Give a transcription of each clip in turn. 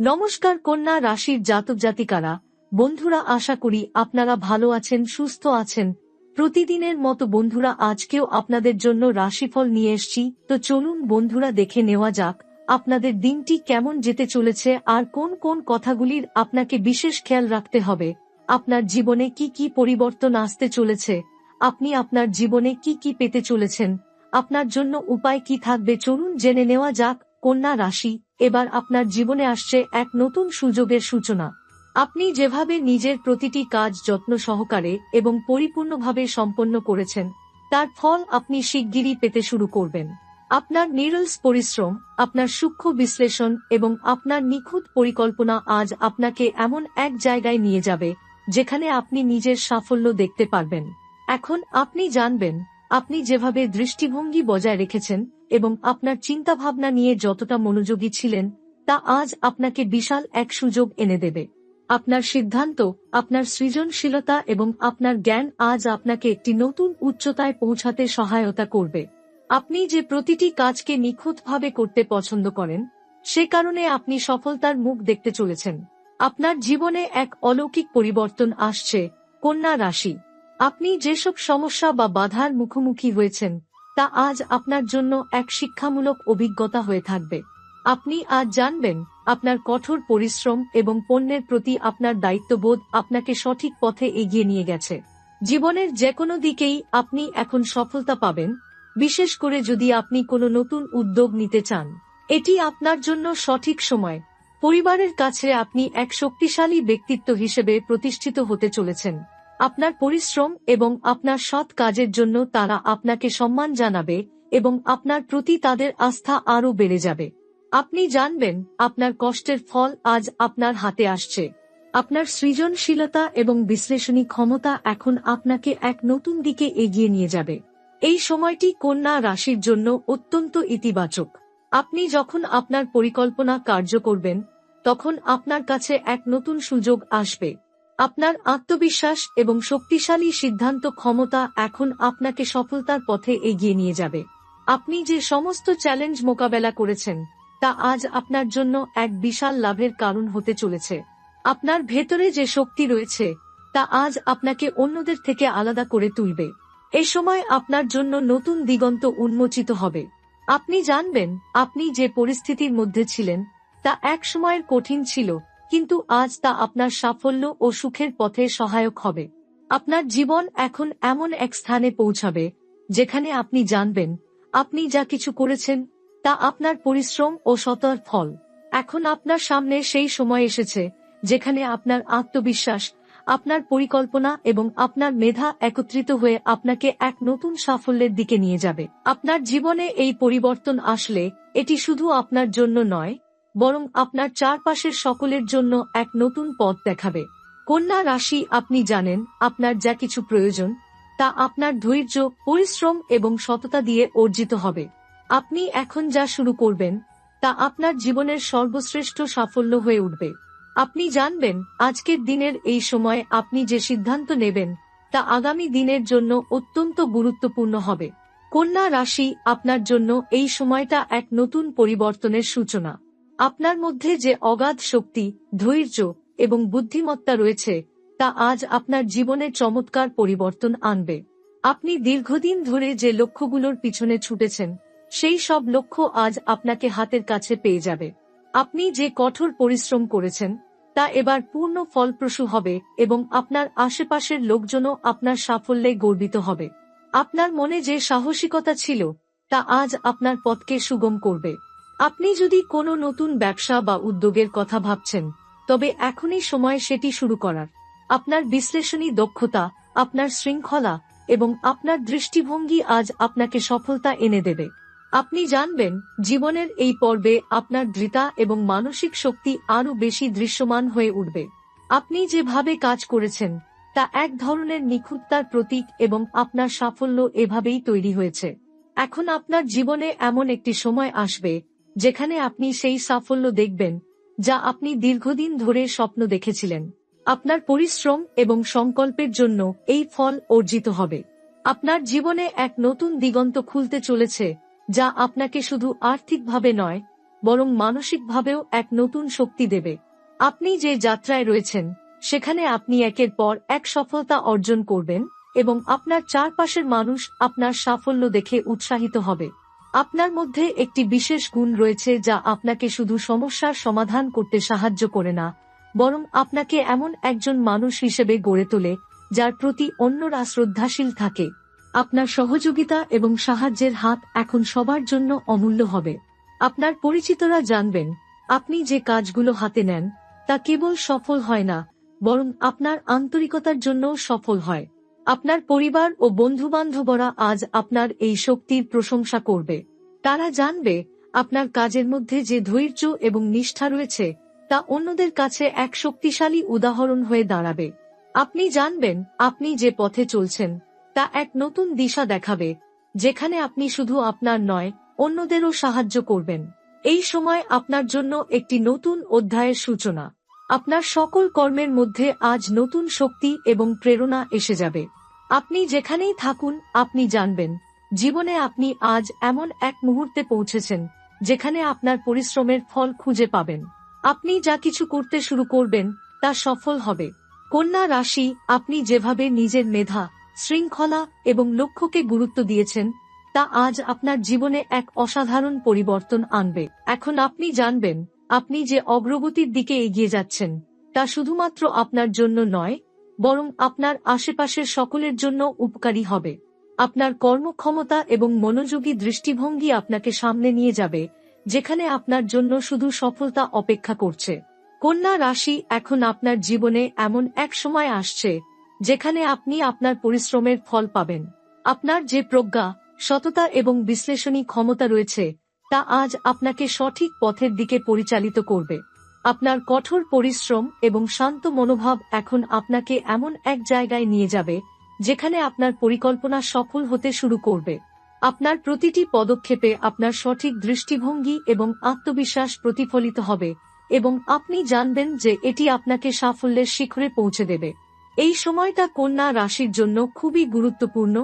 নমস্কার কন্যা রাশির জাতক জাতিকারা। বন্ধুরা, আশা করি আপনারা ভালো আছেন, সুস্থ আছেন। প্রতিদিনের মতো বন্ধুরা, আজকেও আপনাদের জন্য রাশিফল নিয়ে এসছি। তো চলুন বন্ধুরা, দেখে নেওয়া যাক আপনাদের দিনটি কেমন যেতে চলেছে আর কোন কোন কথাগুলির আপনাকে বিশেষ খেয়াল রাখতে হবে। আপনার জীবনে কি কি পরিবর্তন আসতে চলেছে? আপনি আপনার জীবনে কি কি পেতে চলেছেন? আপনার জন্য উপায় কি থাকবে? চলুন জেনে নেওয়া যাক কন্যা রাশি, এবার আপনার জীবনে আসছে এক নতুন সুযোগের সূচনা। আপনি যেভাবে নিজের প্রতিটি কাজ যত্ন সহকারে এবং পরিপূর্ণভাবে সম্পন্ন করেছেন, তার ফল আপনি শিগগিরই পেতে শুরু করবেন। আপনার নিরলস পরিশ্রম, আপনার সূক্ষ্ম বিশ্লেষণ এবং আপনার নিখুঁত পরিকল্পনা আজ আপনাকে এমন এক জায়গায় নিয়ে যাবে, যেখানে আপনি নিজের সাফল্য দেখতে পারবেন। এখন আপনি জানবেন, আপনি যেভাবে দৃষ্টিভঙ্গি বজায় রেখেছেন এবং আপনার চিন্তাভাবনা নিয়ে যতটা মনোযোগী ছিলেন, তা আজ আপনাকে বিশাল এক সুযোগ এনে দেবে। আপনার সিদ্ধান্ত, আপনার সৃজনশীলতা এবং আপনার জ্ঞান আজ আপনাকে একটি নতুন উচ্চতায় পৌঁছাতে সহায়তা করবে। আপনি যে প্রতিটি কাজকে নিখুঁতভাবে করতে পছন্দ করেন, সে কারণে আপনি সফলতার মুখ দেখতে চলেছেন। আপনার জীবনে এক অলৌকিক পরিবর্তন আসছে, কন্যা রাশি। আপনি যেসব সমস্যা বা বাধার মুখোমুখি হয়েছেন তা আজ আপনার জন্য এক শিক্ষামূলক অভিজ্ঞতা হয়ে থাকবে। আপনি আজ জানবেন, আপনার কঠোর পরিশ্রম এবং পণ্যের প্রতি আপনার দায়িত্ববোধ আপনাকে সঠিক পথে এগিয়ে নিয়ে গেছে। জীবনের যে কোনো দিকেই আপনি এখন সফলতা পাবেন, বিশেষ করে যদি আপনি কোনো নতুন উদ্যোগ নিতে চান। এটি আপনার জন্য সঠিক সময়। পরিবারের কাছে আপনি এক শক্তিশালী ব্যক্তিত্ব হিসেবে প্রতিষ্ঠিত হতে চলেছেন। আপনার পরিশ্রম এবং আপনার সৎ কাজের জন্য তারা আপনাকে সম্মান জানাবে এবং আপনার প্রতি তাদের আস্থা আরও বেড়ে যাবে। আপনি জানবেন, আপনার কষ্টের ফল আজ আপনার হাতে আসছে। আপনার সৃজনশীলতা এবং বিশ্লেষণী ক্ষমতা এখন আপনাকে এক নতুন দিকে এগিয়ে নিয়ে যাবে। এই সময়টি কন্যা রাশির জন্য অত্যন্ত ইতিবাচক। আপনি যখন আপনার পরিকল্পনা কার্য করবেন, তখন আপনার কাছে এক নতুন সুযোগ আসবে। আপনার আত্মবিশ্বাস এবং শক্তিশালী সিদ্ধান্ত ক্ষমতা এখন আপনাকে সফলতার পথে এগিয়ে নিয়ে যাবে। আপনি যে সমস্ত চ্যালেঞ্জ মোকাবেলা করেছেন, তা আজ আপনার জন্য এক বিশাল লাভের কারণ হতে চলেছে। আপনার ভেতরে যে শক্তি রয়েছে, তা আজ আপনাকে অন্যদের থেকে আলাদা করে তুলবে। এ সময় আপনার জন্য নতুন দিগন্ত উন্মোচিত হবে। আপনি জানবেন, আপনি যে পরিস্থিতির মধ্যে ছিলেন, তা এক সময়ের কঠিন ছিল কিন্তু আজ তা আপনার সাফল্য ও সুখের পথে সহায়ক হবে। আপনার জীবন এখন এমন এক স্থানে পৌঁছাবে, যেখানে আপনি জানবেন, আপনি যা কিছু করেছেন, তা আপনার পরিশ্রম ও সতর ফল। এখন আপনার সামনে সেই সময় এসেছে, যেখানে আপনার আত্মবিশ্বাস, আপনার পরিকল্পনা এবং আপনার মেধা একত্রিত হয়ে আপনাকে এক নতুন সাফল্যের দিকে নিয়ে যাবে। আপনার জীবনে এই পরিবর্তন আসলে এটি শুধু আপনার জন্য নয় বরং আপনার চারপাশের সকলের জন্য এক নতুন পথ দেখাবে। কন্যা রাশি, আপনি জানেন, আপনার যা কিছু প্রয়োজন, তা আপনার ধৈর্য, পরিশ্রম এবং সততা দিয়ে অর্জিত হবে। আপনি এখন যা শুরু করবেন, তা আপনার জীবনের সর্বশ্রেষ্ঠ সাফল্য হয়ে উঠবে। আপনি জানবেন, আজকের দিনের এই সময় আপনি যে সিদ্ধান্ত নেবেন, তা আগামী দিনের জন্য অত্যন্ত গুরুত্বপূর্ণ হবে। কন্যা রাশি, আপনার জন্য এই সময়টা এক নতুন পরিবর্তনের সূচনা। আপনার মধ্যে যে অগাধ শক্তি, ধৈর্য এবং বুদ্ধিমত্তা রয়েছে, তা আজ আপনার জীবনে চমৎকার পরিবর্তন আনবে। আপনি দীর্ঘদিন ধরে যে লক্ষ্যগুলোর পিছনে ছুটেছেন, সেই সব লক্ষ্য আজ আপনাকে হাতের কাছে পেয়ে যাবে। আপনি যে কঠোর পরিশ্রম করেছেন, তা এবার পূর্ণ ফলপ্রসূ হবে এবং আপনার আশেপাশের লোকজনও আপনার সাফল্যে গর্বিত হবে। আপনার মনে যে সাহসিকতা ছিল, তা আজ আপনার পথকে সুগম করবে। আপনি যদি কোনো নতুন ব্যবসা বা উদ্যোগের কথা ভাবছেন, তবে এখনই সময় সেটি শুরু করার। আপনার বিশ্লেষণী দক্ষতা, আপনার শৃঙ্খলা এবং আপনার দৃষ্টিভঙ্গি আজ আপনাকে সফলতা এনে দেবে। আপনি জানবেন, জীবনের এই পর্বে আপনার দৃতা এবং মানসিক শক্তি আরও বেশি দৃশ্যমান হয়ে উঠবে। আপনি যেভাবে কাজ করেছেন, তা এক ধরনের নিখুঁততার প্রতীক এবং আপনার সাফল্য এভাবেই তৈরি হয়েছে। এখন আপনার জীবনে এমন একটি সময় আসবে যেখানে আপনি সেই সাফল্য দেখবেন, যা আপনি দীর্ঘদিন ধরে স্বপ্ন দেখেছিলেন। আপনার পরিশ্রম এবং সংকল্পের জন্য এই ফল অর্জিত হবে। আপনার জীবনে এক নতুন দিগন্ত খুলতে চলেছে, যা আপনাকে শুধু আর্থিকভাবে নয়, বরং মানসিকভাবেও এক নতুন শক্তি দেবে। আপনি যে যাত্রায় রয়েছেন, সেখানে আপনি একের পর এক সফলতা অর্জন করবেন এবং আপনার চারপাশের মানুষ আপনার সাফল্য দেখে উৎসাহিত হবে। আপনার মধ্যে একটি বিশেষ গুণ রয়েছে যা আপনাকে শুধু সমস্যার সমাধান করতে সাহায্য করে না, বরং আপনাকে এমন একজন মানুষ হিসেবে গড়ে তোলে, যার প্রতি অন্যরা শ্রদ্ধাশীল থাকে। আপনার সহযোগিতা এবং সাহায্যের হাত এখন সবার জন্য অমূল্য হবে। আপনার পরিচিতরা জানবেন, আপনি যে কাজগুলো হাতে নেন, তা কেবল সফল হয় না, বরং আপনার আন্তরিকতার জন্য সফল হয়। আপনার পরিবার ও বন্ধুবান্ধবরা আজ আপনার এই শক্তির প্রশংসা করবে। তারা জানবে আপনার কাজের মধ্যে যে ধৈর্য এবং নিষ্ঠা রয়েছে, তা অন্যদের কাছে এক শক্তিশালী উদাহরণ হয়ে দাঁড়াবে। আপনি জানবেন আপনি যে পথে চলছেন, তা এক নতুন দিশা দেখাবে, যেখানে আপনি শুধু আপনার নয়, অন্যদেরও সাহায্য করবেন। এই সময় আপনার জন্য একটি নতুন অধ্যায়ের সূচনা। আপনার সকল কর্মের মধ্যে আজ নতুন শক্তি এবং প্রেরণা এসে যাবে। আপনি যেখানেই থাকুন, আপনি জানবেন। জীবনে আপনি আজ এমন এক মুহূর্তে পৌঁছেছেন, যেখানে আপনার পরিশ্রমের ফল খুঁজে পাবেন। আপনি যা কিছু করতে শুরু করবেন, তা সফল হবে। কন্যা রাশি, আপনি যেভাবে নিজের মেধা, শৃঙ্খলা এবং লক্ষ্যকে গুরুত্ব দিয়েছেন, তা আজ আপনার জীবনে এক অসাধারণ পরিবর্তন আনবে। এখন আপনি জানবেন, আপনি যে অগ্রগতির দিকে এগিয়ে যাচ্ছেন, তা শুধুমাত্র আপনার জন্য নয় বরং আপনার আশেপাশের সকলের জন্য উপকারী হবে। আপনার কর্মক্ষমতা এবং মনোযোগী দৃষ্টিভঙ্গি আপনাকে সামনে নিয়ে যাবে, যেখানে আপনার জন্য শুধু সফলতা অপেক্ষা করছে। কন্যা রাশি এখন আপনার জীবনে এমন এক সময় আসছে, যেখানে আপনি আপনার পরিশ্রমের ফল পাবেন। আপনার যে প্রজ্ঞা, সততা এবং বিশ্লেষণী ক্ষমতা রয়েছে, তা আজ আপনাকে সঠিক পথের দিকে পরিচালিত করবে। আপনার কঠোর পরিশ্রম এবং শান্ত মনোভাব এখন আপনাকে এমন এক জায়গায় নিয়ে যাবে, যেখানে আপনার পরিকল্পনা সফল হতে শুরু করবে। আপনার প্রতিটি পদক্ষেপে আপনার সঠিক দৃষ্টিভঙ্গি এবং আত্মবিশ্বাস প্রতিফলিত হবে, এবং আপনি জানবেন যে এটি আপনাকে সাফল্যের শিখরে পৌঁছে দেবে। এই সময়টা কন্যা রাশির জন্য খুবই গুরুত্বপূর্ণ,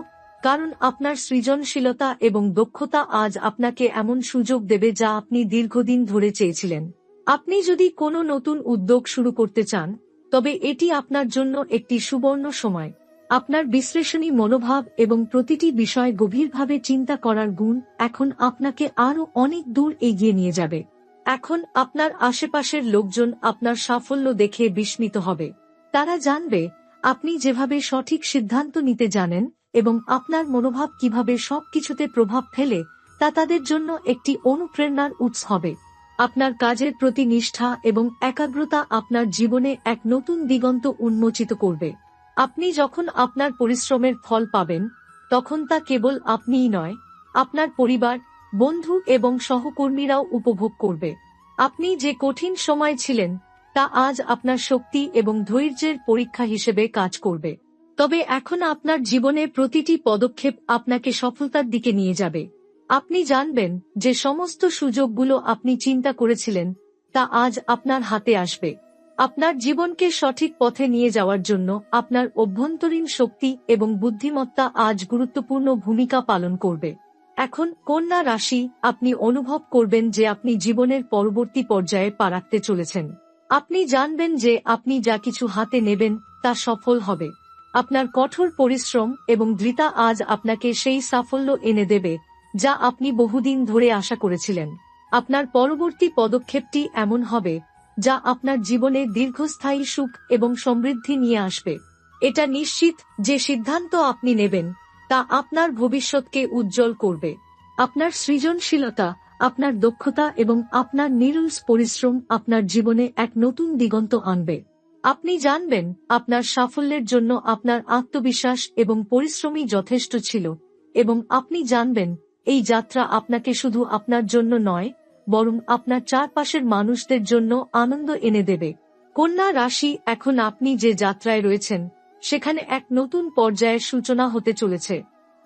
কারণ আপনার সৃজনশীলতা এবং দক্ষতা আজ আপনাকে এমন সুযোগ দেবে যা আপনি দীর্ঘদিন ধরে চেয়েছিলেন। আপনি যদি কোনো নতুন উদ্যোগ শুরু করতে চান, তবে এটি আপনার জন্য একটি সুবর্ণ সময়। আপনার বিশ্লেষণী মনোভাব এবং প্রতিটি বিষয় গভীরভাবে চিন্তা করার গুণ এখন আপনাকে আরও অনেক দূর এগিয়ে নিয়ে যাবে। এখন আপনার আশেপাশের লোকজন আপনার সাফল্য দেখে বিস্মিত হবে। তারা জানবে, আপনি যেভাবে সঠিক সিদ্ধান্ত নিতে জানেন এবং আপনার মনোভাব কীভাবে সবকিছুতে প্রভাব ফেলে, তা তাদের জন্য একটি অনুপ্রেরণার উৎস হবে। আপনার কাজের প্রতি নিষ্ঠা এবং একাগ্রতা আপনার জীবনে এক নতুন দিগন্ত উন্মোচিত করবে। আপনি যখন আপনার পরিশ্রমের ফল পাবেন, তখন তা কেবল আপনিই নয়, আপনার পরিবার, বন্ধু এবং সহকর্মীরাও উপভোগ করবে। আপনি যে কঠিন সময় ছিলেন, তা আজ আপনার শক্তি এবং ধৈর্যের পরীক্ষা হিসেবে কাজ করবে। তবে এখন আপনার জীবনে প্রতিটি পদক্ষেপ আপনাকে সফলতার দিকে নিয়ে যাবে। আপনি জানবেন যে সমস্ত সুযোগগুলো আপনি চিন্তা করেছিলেন, তা আজ আপনার হাতে আসবে। আপনার জীবনকে সঠিক পথে নিয়ে যাওয়ার জন্য আপনার অভ্যন্তরীণ শক্তি এবং বুদ্ধিমত্তা আজ গুরুত্বপূর্ণ ভূমিকা পালন করবে। এখন কন্যা রাশি, আপনি অনুভব করবেন যে আপনি জীবনের পরবর্তী পর্যায়ে পা রাখতে চলেছেন। আপনি জানবেন যে আপনি যা কিছু হাতে নেবেন, তা সফল হবে। আপনার কঠোর পরিশ্রম এবং দৃতা আজ আপনাকে সেই সাফল্য এনে দেবে যা আপনি বহুদিন ধরে আশা করেছিলেন। আপনার পরবর্তী পদক্ষেপটি এমন হবে, যা আপনার জীবনে দীর্ঘস্থায়ী সুখ এবং সমৃদ্ধি নিয়ে আসবে। এটা নিশ্চিত যে সিদ্ধান্ত আপনি নেবেন, তা আপনার ভবিষ্যৎকে উজ্জ্বল করবে। আপনার সৃজনশীলতা, আপনার দক্ষতা এবং আপনার নিরুলস পরিশ্রম আপনার জীবনে এক নতুন দিগন্ত আনবে। আপনি জানবেন, আপনার সাফল্যের জন্য আপনার আত্মবিশ্বাস এবং পরিশ্রমই যথেষ্ট ছিল, এবং আপনি জানবেন এই যাত্রা আপনাকে শুধু আপনার জন্য নয়, বরং আপনার চারপাশের মানুষদের জন্য আনন্দ এনে দেবে। কন্যা রাশি, এখন আপনি যে যাত্রায় রয়েছেন, সেখানে এক নতুন পর্যায়ের সূচনা হতে চলেছে।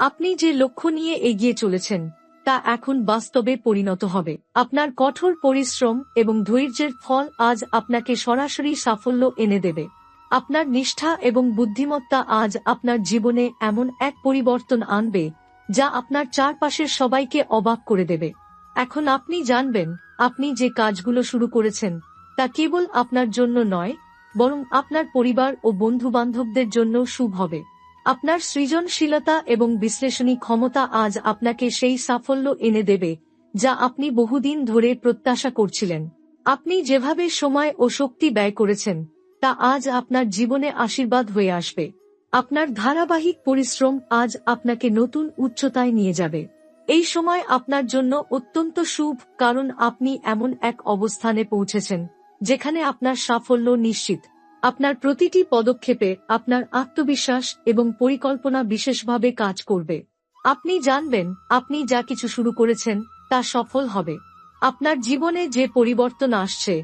আপনি যে লক্ষ্য নিয়ে এগিয়ে চলেছেন, তা এখন বাস্তবে পরিণত হবে। আপনার কঠোর পরিশ্রম এবং ধৈর্যের ফল আজ আপনাকে সরাসরি সাফল্য এনে দেবে। আপনার নিষ্ঠা এবং বুদ্ধিমত্তা আজ আপনার জীবনে এমন এক পরিবর্তন আনবে যা আপনার চারপাশের সবাইকে অবাক করে দেবে। এখন আপনি জানবেন, আপনি যে কাজগুলো শুরু করেছেন, তা কেবল আপনার জন্য নয়, বরং আপনার পরিবার ও বন্ধু বান্ধবদের জন্য শুভ হবে। আপনার সৃজনশীলতা এবং বিশ্লেষণী ক্ষমতা আজ আপনাকে সেই সাফল্য এনে দেবে, যা আপনি বহুদিন ধরে প্রত্যাশা করছিলেন। আপনি যেভাবে সময় ও শক্তি ব্যয় করেছেন, তা আজ আপনার জীবনে আশীর্বাদ হয়ে আসবে। আপনার ধারাবাহিক পরিশ্রম আজ আপনাকে নতুন উচ্চতায় নিয়ে যাবে। এই সময় আপনার জন্য অত্যন্ত শুভ, কারণ আপনি এমন এক অবস্থানে পৌঁছেছেন, যেখানে আপনার সাফল্য নিশ্চিত। আপনার প্রতিটি পদক্ষেপে আপনার আত্মবিশ্বাস এবং পরিকল্পনা বিশেষভাবে কাজ করবে। আপনি জানবেন, আপনি যা কিছু শুরু করেছেন, তা সফল হবে। আপনার জীবনে যে পরিবর্তন আসছে,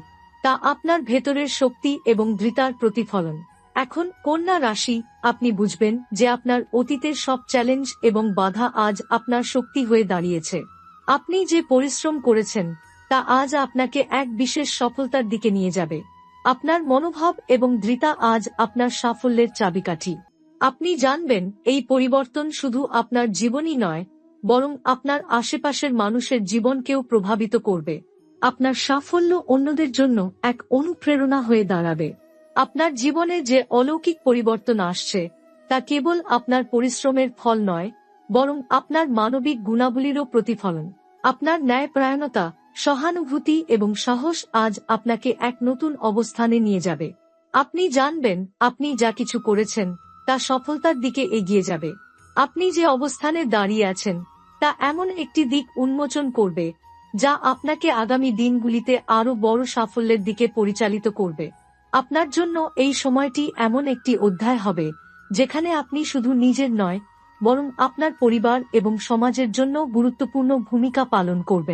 তা আপনার ভেতরের শক্তি এবং দৃঢ়তার প্রতিফলন। এখন কন্যা রাশি, আপনি বুঝবেন যে আপনার অতীতের সব চ্যালেঞ্জ এবং বাধা আজ আপনার শক্তি হয়ে দাঁড়িয়েছে। আপনি যে পরিশ্রম করেছেন, তা আজ আপনাকে এক বিশেষ সফলতার দিকে নিয়ে যাবে। আপনার মনোভাব এবং দৃঢ়তা আজ আপনার সাফল্যের চাবিকাঠি। আপনি জানবেন, এই পরিবর্তন শুধু আপনার জীবনই নয়, বরং আপনার আশেপাশের মানুষের জীবনকেও প্রভাবিত করবে। আপনার সাফল্য অন্যদের জন্য এক অনুপ্রেরণা হয়ে দাঁড়াবে। আপনার জীবনে যে অলৌকিক পরিবর্তন আসছে, তা কেবল আপনার পরিশ্রমের ফল নয়, বরং আপনার মানবিক গুণাবলীরও প্রতিফলন। আপনার ন্যায়প্রায়ণতা, সহানুভূতি এবং সাহস আজ আপনাকে এক নতুন অবস্থানে নিয়ে যাবে। আপনি জানবেন, আপনি যা কিছু করেছেন, তা সফলতার দিকে এগিয়ে যাবে। আপনি যে অবস্থানে দাঁড়িয়ে আছেন, তা এমন একটি দিক উন্মোচন করবে, যা আপনাকে আগামী দিনগুলিতে আরও বড় সাফল্যের দিকে পরিচালিত করবে। আপনার জন্য এই সময়টি এমন একটি অধ্যায় হবে, যেখানে আপনি শুধু নিজের নয়, বরং আপনার পরিবার এবং সমাজের জন্য গুরুত্বপূর্ণ ভূমিকা পালন করবেন।